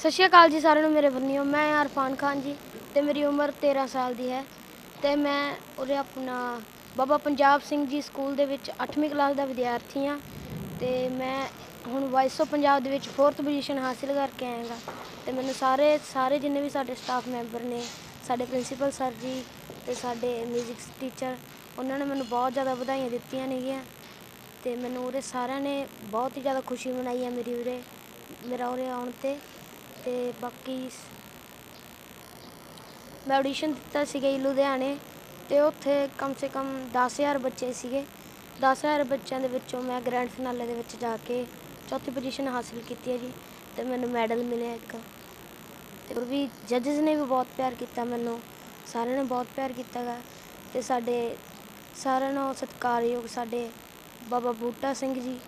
ਸਤਿ ਸ਼੍ਰੀ ਅਕਾਲ ਜੀ ਸਾਰਿਆਂ ਨੂੰ, ਮੇਰੇ ਬੰਨਿਓ ਮੈਂ ਅਰਫਾਨ ਖਾਨ ਜੀ ਤੇ ਮੇਰੀ ਉਮਰ 13 ਸਾਲ ਦੀ ਹੈ ਤੇ ਮੈਂ ਉਰੇ ਆਪਣਾ ਬਾਬਾ ਪੰਜਾਬ ਸਿੰਘ ਜੀ ਸਕੂਲ ਦੇ ਵਿੱਚ 8ਵੀਂ ਕਲਾਸ ਦਾ ਵਿਦਿਆਰਥੀ ਹਾਂ ਤੇ ਮੈਂ ਹੁਣ ਵਾਇਸ ਆਫ ਪੰਜਾਬ ਦੇ ਵਿੱਚ 4th ਪੋਜੀਸ਼ਨ ਹਾਸਿਲ ਕਰਕੇ ਆਇਆਗਾ ਤੇ ਮੈਨੂੰ ਸਾਰੇ ਸਾਰੇ ਜਿੰਨੇ ਵੀ ਸਾਡੇ ਸਟਾਫ ਮੈਂਬਰ ਨੇ, ਸਾਡੇ ਪ੍ਰਿੰਸੀਪਲ ਸਰ ਜੀ ਤੇ ਸਾਡੇ 뮤직 ਟੀਚਰ ਉਹਨਾਂ ਨੇ ਮੈਨੂੰ ਬਹੁਤ ਜ਼ਿਆਦਾ ਵਧਾਈਆਂ ਦਿੱਤੀਆਂ ਨੇਗੀਆਂ ਤੇ ਮੈਨੂੰ ਉਰੇ ਸਾਰਿਆਂ ਨੇ ਬਹੁਤ ਹੀ ਜ਼ਿਆਦਾ ਖੁਸ਼ੀ ਮਨਾਈ ਹੈ ਮੇਰੀ ਉਰੇ, ਮੇਰਾ ਉਰੇ ਆਉਣ ਤੇ। ਤੇ ਬਾਕੀ ਮੈਂ ਆਡੀਸ਼ਨ ਦਿੱਤਾ ਸੀਗਾ ਜੀ ਲੁਧਿਆਣੇ ਤੇ ਉੱਥੇ ਕਮ ਸੇ ਕਮ 10000 ਬੱਚੇ ਸੀਗੇ। 10000 ਬੱਚਿਆਂ ਦੇ ਵਿੱਚੋਂ ਮੈਂ ਗ੍ਰੈਂਡ ਫਿਨਾਲੇ ਦੇ ਵਿੱਚ ਜਾ ਕੇ ਚੌਥੀ ਪੋਜੀਸ਼ਨ ਹਾਸਿਲ ਕੀਤੀ ਹੈ ਜੀ ਤੇ ਮੈਨੂੰ ਮੈਡਲ ਮਿਲਿਆ ਇੱਕ। ਤੇ ਹੋਰ ਵੀ ਜੱਜਸ ਨੇ ਵੀ ਬਹੁਤ ਪਿਆਰ ਕੀਤਾ ਮੈਨੂੰ। ਸਾਰਿਆਂ ਨੇ ਬਹੁਤ ਪਿਆਰ ਕੀਤਾ ਗਾ ਤੇ ਸਾਡੇ ਸਾਰਿਆਂ ਨੂੰ ਸਤਿਕਾਰਯੋਗ ਸਾਡੇ ਬਾਬਾ ਬੂਟਾ ਸਿੰਘ ਜੀ,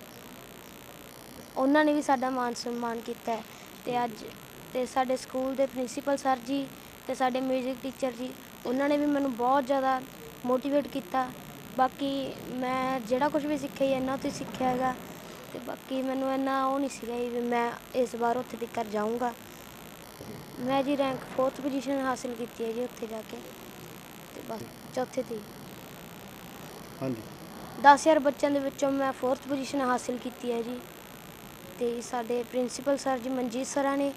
ਉਹਨਾਂ ਨੇ ਵੀ ਸਾਡਾ ਮਾਨ ਸਨਮਾਨ ਕੀਤਾ ਹੈ। ਤੇ ਅੱਜ ਤੇ ਸਾਡੇ ਸਕੂਲ ਦੇ ਪ੍ਰਿੰਸੀਪਲ ਸਰ ਜੀ ਤੇ ਸਾਡੇ 뮤직 ਟੀਚਰ ਜੀ ਉਹਨਾਂ ਨੇ ਵੀ ਮੈਨੂੰ ਬਹੁਤ ਜ਼ਿਆਦਾ ਮੋਟੀਵੇਟ ਕੀਤਾ। ਬਾਕੀ ਮੈਂ ਜਿਹੜਾ ਕੁਝ ਵੀ ਸਿੱਖਿਆ ਜੀ ਇਹਨਾਂ ਤੋਂ ਹੀ ਸਿੱਖਿਆ ਹੈਗਾ। ਤੇ ਬਾਕੀ ਮੈਨੂੰ ਇੰਨਾ ਉਹ ਨਹੀਂ ਸੀਗਾ ਵੀ ਮੈਂ ਇਸ ਵਾਰ ਉੱਥੇ ਤੱਕ ਜਾਊਂਗਾ। ਮੈਂ ਜੀ ਰੈਂਕ 4th ਪੋਜੀਸ਼ਨ ਹਾਸਿਲ ਕੀਤੀ ਹੈ ਜੀ ਉੱਥੇ ਜਾ ਕੇ। ਤੇ ਬਸ ਚੌਥੇ ਤੇ। ਹਾਂਜੀ। 10000 ਬੱਚਿਆਂ ਦੇ ਵਿੱਚੋਂ ਮੈਂ 4th ਪੋਜੀਸ਼ਨ ਹਾਸਿਲ ਕੀਤੀ ਹੈ ਜੀ। ਤੇ ਸਾਡੇ ਪ੍ਰਿੰਸੀਪਲ ਸਰ ਜੀ ਮਨਜੀਤ ਸਰਾਂ ਨੇ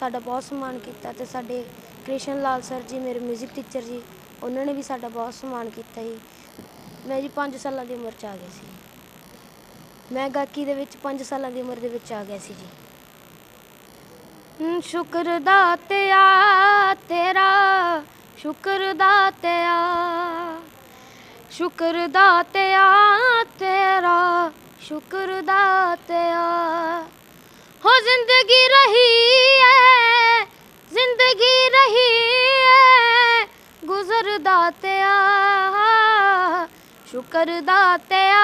ਸਾਡਾ ਬਹੁਤ ਸਨਮਾਨ ਕੀਤਾ ਤੇ ਸਾਡੇ ਕ੍ਰਿਸ਼ਨ ਲਾਲ ਸਰ ਜੀ ਮੇਰੇ 뮤직 ਟੀਚਰ ਜੀ ਉਹਨਾਂ ਨੇ ਵੀ ਸਾਡਾ ਬਹੁਤ ਸਨਮਾਨ ਕੀਤਾ ਜੀ। ਮੈਂ ਜੀ 5 ਸਾਲਾਂ ਦੀ ਉਮਰ 'ਚ ਆ ਗਿਆ ਸੀ। ਮੈਂ ਗਾਇਕੀ ਦੇ ਵਿੱਚ 5 ਸਾਲਾਂ ਦੀ ਉਮਰ ਦੇ ਵਿੱਚ ਆ ਗਿਆ ਸੀ ਜੀ। ਹਮ, ਸ਼ੁਕਰ ਦਾਤਿਆ ਤੇਰਾ ਸ਼ੁਕਰ ਦਾਤਿਆ ਸ਼ੁਕਰ ਦਾਤਿਆ ਤੇਰਾ। ਸ਼ੁਕਰ ਦਾਤਿਆ ਹੋ ਜ਼ਿੰਦਗੀ ਰਹੀ ਹੈ ਜ਼ਿੰਦਗੀ ਰਹੀ ਹੈ ਗੁਜ਼ਰ ਦਾਤਿਆ ਸ਼ੁਕਰ ਦਾਤਿਆ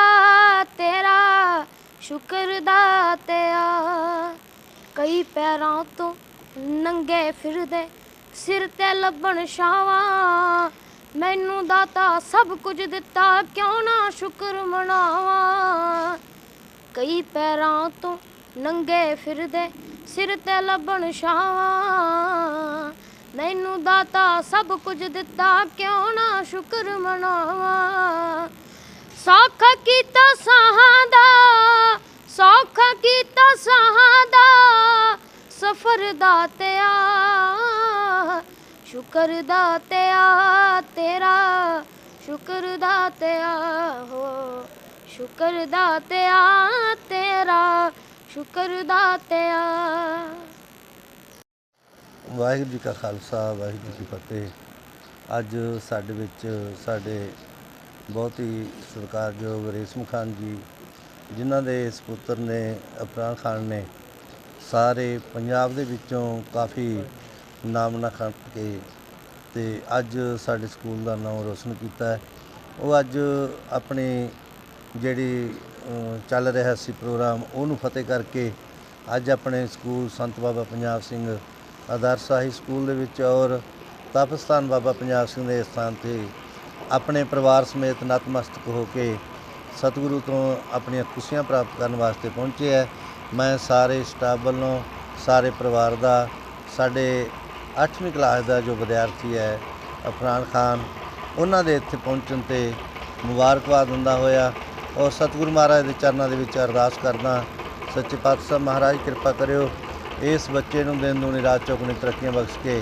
ਤੇਰਾ ਸ਼ੁਕਰ ਦਾਤਿਆ ਕਈ ਪੈਰਾਂ ਤੋਂ ਨੰਗੇ ਫਿਰਦੇ, ਸਿਰ ਤੇ ਲੱਭਣ ਛਾਵਾਂ। ਮੈਨੂੰ ਦਾਤਾ ਸਭ ਕੁਝ ਦਿੱਤਾ, ਕਿਉਂ ਨਾ ਸ਼ੁਕਰ ਮਨਾਵਾਂ? ਕਈ ਪੈਰਾਂ ਤੋਂ ਨੰਗੇ ਫਿਰਦੇ, ਸਿਰ ਤੇ ਲੱਭਣ ਛਾਵਾਂ। ਮੈਨੂੰ ਦਾਤਾ ਸਭ ਕੁਝ ਦਿੱਤਾ, ਕਿਉਂ ਨਾ ਸ਼ੁਕਰ ਮਨਾਵਾਂ? ਸੌਖਾ ਕੀਤਾ ਸਾਹਾਂ ਦਾ, ਸੌਖਾ ਕੀਤਾ ਸਾਹਾਂ ਦਾ, ਸਫਰ ਦਾਤਿਆ ਸ਼ੁਕਰ ਦਾਤਿਆ ਤੇਰਾ, ਸ਼ੁਕਰ ਦਾਤਿਆ ਹੋ। ਸ਼ੁਕਰ ਦਾਤਿਆ ਤੇਰਾ, ਸ਼ੁਕਰ ਦਾਤਿਆ ਵਾਹਿਗੁਰੂ ਜੀ ਕਾ ਖਾਲਸਾ, ਵਾਹਿਗੁਰੂ ਜੀ ਕੀ ਫਤਿਹ। ਅੱਜ ਸਾਡੇ ਵਿੱਚ ਸਾਡੇ ਬਹੁਤ ਹੀ ਸਤਿਕਾਰਯੋਗ ਰੇਸ਼ਮ ਖਾਨ ਜੀ, ਜਿਨ੍ਹਾਂ ਦੇ ਸੁਪੁੱਤਰ ਨੇ ਅਫਰਾਨ ਖਾਨ ਨੇ ਸਾਰੇ ਪੰਜਾਬ ਦੇ ਵਿੱਚੋਂ ਕਾਫੀ ਨਾਮ ਨਾ ਖੱਟ ਕੇ ਤੇ ਅੱਜ ਸਾਡੇ ਸਕੂਲ ਦਾ ਨਾਮ ਰੋਸ਼ਨ ਕੀਤਾ ਹੈ। ਉਹ ਅੱਜ ਆਪਣੇ ਜਿਹੜੀ ਚੱਲ ਰਿਹਾ ਸੀ ਪ੍ਰੋਗਰਾਮ, ਉਹਨੂੰ ਫਤਿਹ ਕਰਕੇ ਅੱਜ ਆਪਣੇ school Sant Baba Punjab Singh Adarsh high school ਦੇ ਵਿੱਚ ਔਰ ਤਪਸਥਾਨ ਬਾਬਾ ਪੰਜਾਬ ਸਿੰਘ ਦੇ ਸਥਾਨ ਤੇ ਆਪਣੇ ਪਰਿਵਾਰ ਸਮੇਤ ਨਤਮਸਤਕ ਹੋ ਕੇ ਸਤਿਗੁਰੂ ਤੋਂ ਆਪਣੀਆਂ ਖੁਸ਼ੀਆਂ ਪ੍ਰਾਪਤ ਕਰਨ ਵਾਸਤੇ ਪਹੁੰਚੇ ਹੈ। ਮੈਂ ਸਾਰੇ ਸਟਾਫ ਵੱਲੋਂ, ਸਾਰੇ ਪਰਿਵਾਰ ਦਾ, ਸਾਡੇ 8ਵੀਂ ਕਲਾਸ ਦਾ ਜੋ ਵਿਦਿਆਰਥੀ ਹੈ, ਅਫਰਾਨ ਖਾਨ, ਉਹਨਾਂ ਦੇ ਇੱਥੇ ਪਹੁੰਚਣ ਤੇ ਮੁਬਾਰਕਬਾਦ ਦਿੰਦਾ ਹੋਇਆ। ਔਰ ਸਤਿਗੁਰੂ ਮਹਾਰਾਜ ਦੇ ਚਰਨਾਂ ਦੇ ਵਿੱਚ ਅਰਦਾਸ ਕਰਦਾ ਸੱਚੇ ਪਾਤਸ਼ਾਹ ਮਹਾਰਾਜ, ਕਿਰਪਾ ਕਰਿਓ, ਇਸ ਬੱਚੇ ਨੂੰ ਦਿਨ ਦੂਣੀ, ਰਾਤ ਚੌਗੁਣੀ ਤਰੱਕੀਆਂ ਬਖਸ਼ ਕੇ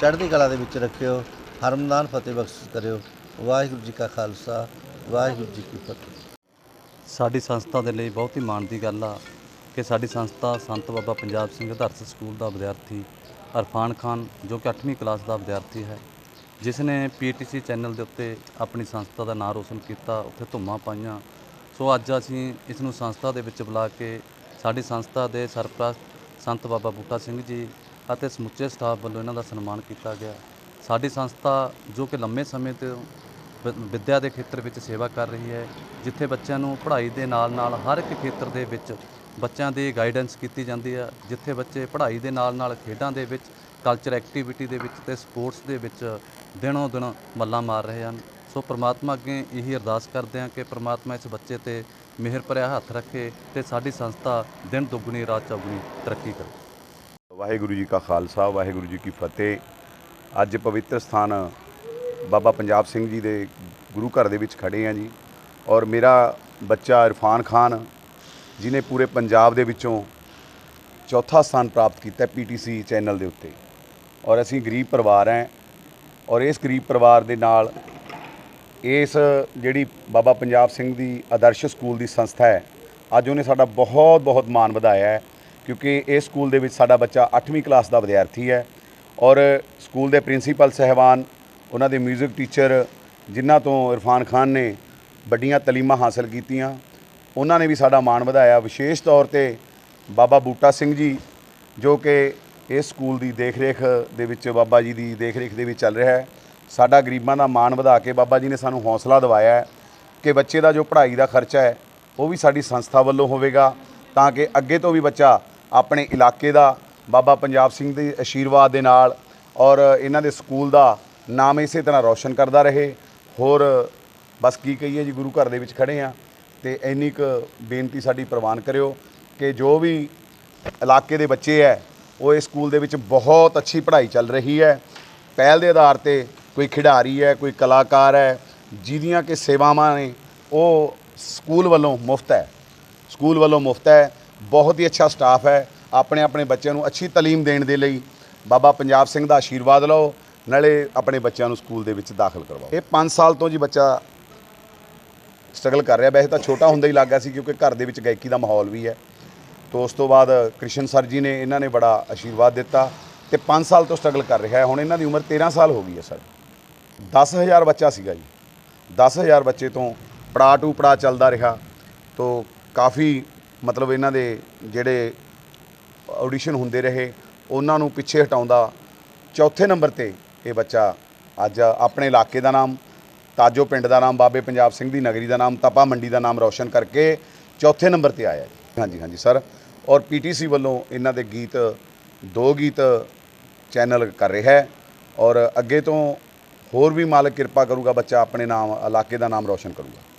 ਚੜ੍ਹਦੀ ਕਲਾ ਦੇ ਵਿੱਚ ਰੱਖਿਓ, ਹਰਮਦਾਨ ਫਤਿਹ ਬਖਸ਼ ਕਰਿਓ। ਵਾਹਿਗੁਰੂ ਜੀ ਕਾ ਖਾਲਸਾ, ਵਾਹਿਗੁਰੂ ਜੀ ਕੀ ਫਤਿਹ। ਸਾਡੀ ਸੰਸਥਾ ਦੇ ਲਈ ਬਹੁਤ ਹੀ ਮਾਣ ਦੀ ਗੱਲ ਆ ਕਿ ਸਾਡੀ ਸੰਸਥਾ ਸੰਤ ਬਾਬਾ ਪੰਜਾਬ ਸਿੰਘ ਆਦਰਸ਼ ਸਕੂਲ ਦਾ ਵਿਦਿਆਰਥੀ ਅਰਫਾਨ ਖਾਨ, ਜੋ ਕਿ 8ਵੀਂ ਕਲਾਸ ਦਾ ਵਿਦਿਆਰਥੀ ਹੈ, ਜਿਸ ਨੇ ਪੀਟੀਸੀ ਚੈਨਲ ਦੇ ਉੱਤੇ ਆਪਣੀ ਸੰਸਥਾ ਦਾ ਨਾਮ ਰੋਸ਼ਨ ਕੀਤਾ, ਉੱਥੇ ਧੁੰਮਾਂ ਪਾਈਆਂ ਸੋ ਅੱਜ ਅਸੀਂ ਇਸ ਨੂੰ ਸੰਸਥਾ ਦੇ ਵਿੱਚ ਬੁਲਾ ਕੇ ਸਾਡੀ ਸੰਸਥਾ ਦੇ ਸਰਪ੍ਰਸਤ ਸੰਤ ਬਾਬਾ ਬੂਟਾ ਸਿੰਘ ਜੀ ਅਤੇ ਸਮੁੱਚੇ ਸਟਾਫ ਵੱਲੋਂ ਇਹਨਾਂ ਦਾ ਸਨਮਾਨ ਕੀਤਾ ਗਿਆ। ਸਾਡੀ ਸੰਸਥਾ ਜੋ ਕਿ ਲੰਮੇ ਸਮੇਂ ਤੋਂ ਵਿ- ਵਿੱਦਿਆ ਦੇ ਖੇਤਰ ਵਿੱਚ ਸੇਵਾ ਕਰ ਰਹੀ ਹੈ, ਜਿੱਥੇ ਬੱਚਿਆਂ ਨੂੰ ਪੜ੍ਹਾਈ ਦੇ ਨਾਲ-ਨਾਲ ਹਰ ਇੱਕ ਖੇਤਰ ਦੇ ਵਿੱਚ ਬੱਚਿਆਂ ਦੀ ਗਾਈਡੈਂਸ ਕੀਤੀ ਜਾਂਦੀ ਹੈ, ਜਿੱਥੇ ਬੱਚੇ ਪੜ੍ਹਾਈ ਦੇ ਨਾਲ-ਨਾਲ ਖੇਡਾਂ ਦੇ ਵਿੱਚ ਕਲਚਰ ਐਕਟੀਵਿਟੀ ਦੇ ਵਿੱਚ ਤੇ ਸਪੋਰਟਸ ਦੇ ਵਿੱਚ ਦਿਨੋਂ ਦਿਨ ਮੱਲਾਂ ਮਾਰ ਰਹੇ ਹਨ। ਸੋ ਪ੍ਰਮਾਤਮਾ ਅੱਗੇ ਇਹੀ ਅਰਦਾਸ ਕਰਦੇ ਹਾਂ ਕਿ ਪ੍ਰਮਾਤਮਾ ਇਸ ਬੱਚੇ ਤੇ ਮਿਹਰ ਭਰਿਆ ਹੱਥ ਰੱਖੇ ਤੇ ਸਾਡੀ ਸੰਸਥਾ ਦਿਨ ਦੁੱਗਣੀ, ਰਾਤ ਚੌਗਣੀ ਤਰੱਕੀ ਕਰੇ। ਵਾਹਿਗੁਰੂ ਜੀ ਕਾ ਖਾਲਸਾ, ਵਾਹਿਗੁਰੂ ਜੀ ਕੀ ਫਤਿਹ। ਅੱਜ ਪਵਿੱਤਰ ਸਥਾਨ ਬਾਬਾ ਪੰਜਾਬ ਸਿੰਘ ਜੀ ਦੇ ਗੁਰੂ ਘਰ ਦੇ ਵਿੱਚ ਖੜੇ ਆ ਜੀ ਔਰ ਮੇਰਾ ਬੱਚਾ ਇਰਫਾਨ ਖਾਨ ਜਿਨੇ ਪੂਰੇ ਪੰਜਾਬ ਦੇ ਵਿੱਚੋਂ ਚੌਥਾ ਸਥਾਨ ਪ੍ਰਾਪਤ ਕੀਤਾ ਪੀਟੀਸੀ ਚੈਨਲ ਦੇ ਉੱਤੇ। ਔਰ ਅਸੀਂ ਗਰੀਬ ਪਰਿਵਾਰ ਹੈ ਔਰ ਇਸ ਗਰੀਬ ਪਰਿਵਾਰ ਦੇ ਨਾਲ ਇਸ ਜਿਹੜੀ ਬਾਬਾ ਪੰਜਾਬ ਸਿੰਘ ਦੀ ਆਦਰਸ਼ ਸਕੂਲ ਦੀ ਸੰਸਥਾ ਹੈ, ਅੱਜ ਉਹਨੇ ਸਾਡਾ ਬਹੁਤ ਬਹੁਤ ਮਾਣ ਵਧਾਇਆ ਹੈ, ਕਿਉਂਕਿ ਇਸ ਸਕੂਲ ਦੇ ਵਿੱਚ ਸਾਡਾ ਬੱਚਾ 8ਵੀਂ ਕਲਾਸ ਦਾ ਵਿਦਿਆਰਥੀ ਹੈ ਔਰ ਸਕੂਲ ਦੇ ਪ੍ਰਿੰਸੀਪਲ ਸਹਿਬਾਨ, ਉਹਨਾਂ ਦੇ 뮤직 ਟੀਚਰ ਜਿਨ੍ਹਾਂ ਤੋਂ ਇਰਫਾਨ ਖਾਨ ਨੇ ਵੱਡੀਆਂ ਤਲੀਮਾਂ ਹਾਸਲ ਕੀਤੀਆਂ, ਉਹਨਾਂ ਨੇ ਵੀ ਸਾਡਾ ਮਾਣ ਵਧਾਇਆ। ਵਿਸ਼ੇਸ਼ ਤੌਰ ਤੇ ਬਾਬਾ ਬੂਟਾ ਸਿੰਘ ਜੀ, ਜੋ ਕਿ ਇਸ ਸਕੂਲ ਦੀ ਦੇਖ ਰੇਖ ਦੇ ਵਿੱਚ, ਬਾਬਾ ਜੀ ਦੀ ਦੇਖ ਰੇਖ ਦੇ ਵਿੱਚ ਚੱਲ ਰਿਹਾ ਹੈ। ਸਾਡਾ ਗਰੀਬਾਂ ਦਾ ਮਾਣ ਵਧਾ ਕੇ ਬਾਬਾ ਜੀ ਨੇ ਸਾਨੂੰ ਹੌਸਲਾ ਦਿਵਾਇਆ ਹੈ ਕਿ ਬੱਚੇ ਦਾ ਜੋ ਪੜ੍ਹਾਈ ਦਾ ਖਰਚਾ ਹੈ, ਉਹ ਵੀ ਸਾਡੀ ਸੰਸਥਾ ਵੱਲੋਂ ਹੋਵੇਗਾ ਤਾਂ ਕਿ ਅੱਗੇ ਤੋਂ ਵੀ ਬੱਚਾ ਆਪਣੇ ਇਲਾਕੇ ਦਾ ਬਾਬਾ ਪੰਜਾਬ ਸਿੰਘ ਦੇ ਆਸ਼ੀਰਵਾਦ ਦੇ ਨਾਲ ਔਰ ਇਹਨਾਂ ਦੇ ਸਕੂਲ ਦਾ ਨਾਮ ਇਸੇ ਤਰ੍ਹਾਂ ਰੌਸ਼ਨ ਕਰਦਾ ਰਹੇ। ਹੋਰ ਬਸ ਕੀ ਕਹੀਏ ਜੀ, ਗੁਰੂ ਘਰ ਦੇ ਵਿੱਚ ਖੜੇ ਆ ਤੇ ਇੰਨੀ ਕੁ ਬੇਨਤੀ ਸਾਡੀ ਪ੍ਰਵਾਨ ਕਰਿਓ ਕਿ ਜੋ ਵੀ ਇਲਾਕੇ ਦੇ ਬੱਚੇ ਹੈ, ਉਹ ਇਸ ਸਕੂਲ ਦੇ ਵਿੱਚ ਬਹੁਤ ਅੱਛੀ ਪੜ੍ਹਾਈ ਚੱਲ ਰਹੀ ਹੈ। ਪਹਿਲ ਦੇ ਆਧਾਰ ਤੇ ਕੋਈ ਖਿਡਾਰੀ ਹੈ, ਕੋਈ ਕਲਾਕਾਰ ਹੈ, ਜਿਹਦੀਆਂ ਕਿ ਸੇਵਾਵਾਂ ਨੇ, ਉਹ ਸਕੂਲ ਵੱਲੋਂ ਮੁਫਤ ਹੈ। ਸਕੂਲ ਵੱਲੋਂ ਮੁਫਤ ਹੈ, ਬਹੁਤ ਹੀ ਅੱਛਾ ਸਟਾਫ ਹੈ, ਆਪਣੇ ਆਪਣੇ ਬੱਚਿਆਂ ਨੂੰ ਅੱਛੀ ਤਾਲੀਮ ਦੇਣ ਦੇ ਲਈ। ਬਾਬਾ ਪੰਜਾਬ ਸਿੰਘ ਦਾ ਆਸ਼ੀਰਵਾਦ ਲਓ, ਨਾਲੇ ਆਪਣੇ ਬੱਚਿਆਂ ਨੂੰ ਸਕੂਲ ਦੇ ਵਿੱਚ ਦਾਖਲ ਕਰਵਾਓ। ਇਹ 5 ਸਾਲ ਤੋਂ ਜੀ ਬੱਚਾ ਸਟਰਗਲ ਕਰ ਰਿਹਾ। ਵੈਸੇ ਤਾਂ ਛੋਟਾ ਹੁੰਦਾ ਹੀ ਲੱਗਾ ਸੀ, ਕਿਉਂਕਿ ਘਰ ਦੇ ਵਿੱਚ ਗਾਇਕੀ ਦਾ ਮਾਹੌਲ ਵੀ ਹੈ। ਤੋਂ ਉਸ ਤੋਂ ਬਾਅਦ ਕ੍ਰਿਸ਼ਨ ਸਰ ਜੀ ਨੇ ਇਹਨਾਂ ਨੇ ਬੜਾ ਆਸ਼ੀਰਵਾਦ ਦਿੱਤਾ ਤੇ 5 ਸਾਲ ਤੋਂ ਸਟਰਗਲ ਕਰ ਰਿਹਾ ਹੈ। ਹੁਣ ਇਹਨਾਂ ਦੀ ਉਮਰ 13 ਸਾਲ ਹੋ ਗਈ ਹੈ, ਸਰ। 10000 ਬੱਚਾ ਸੀਗਾ ਜੀ। 10000 ਬੱਚੇ ਤੋਂ ਪੜਾ ਟੂ ਪੜਾ ਚੱਲਦਾ ਰਿਹਾ। ਤੋਂ ਕਾਫੀ ਮਤਲਬ ਇਹਨਾਂ ਦੇ ਜਿਹੜੇ ਆਡੀਸ਼ਨ ਹੁੰਦੇ ਰਹੇ, ਉਹਨਾਂ ਨੂੰ ਪਿੱਛੇ ਹਟਾਉਂਦਾ ਚੌਥੇ ਨੰਬਰ ਤੇ ਇਹ ਬੱਚਾ ਅੱਜ ਆਪਣੇ ਇਲਾਕੇ ਦਾ ਨਾਮ, ਤਾਜੋ ਪਿੰਡ ਦਾ ਨਾਮ, ਬਾਬੇ ਪੰਜਾਬ ਸਿੰਘ ਦੀ ਨਗਰੀ ਦਾ ਨਾਮ, ਤਪਾ ਮੰਡੀ ਦਾ ਨਾਮ ਰੌਸ਼ਨ ਕਰਕੇ ਚੌਥੇ ਨੰਬਰ ਤੇ ਆਇਆ ਜੀ। ਹਾਂਜੀ ਹਾਂਜੀ ਸਰ। ਔਰ ਪੀਟੀਸੀ ਵੱਲੋਂ ਇਹਨਾਂ ਦੇ ਗੀਤ, ਦੋ ਗੀਤ ਚੈਨਲ ਕਰ ਰਿਹਾ ਹੈ। ਔਰ ਅੱਗੇ ਤੋਂ ਹੋਰ ਵੀ ਮਾਲਕ ਕਿਰਪਾ ਕਰੂਗਾ ਬੱਚਾ ਆਪਣੇ ਨਾਮ ਇਲਾਕੇ ਦਾ ਨਾਮ ਰੌਸ਼ਨ ਕਰੂਗਾ।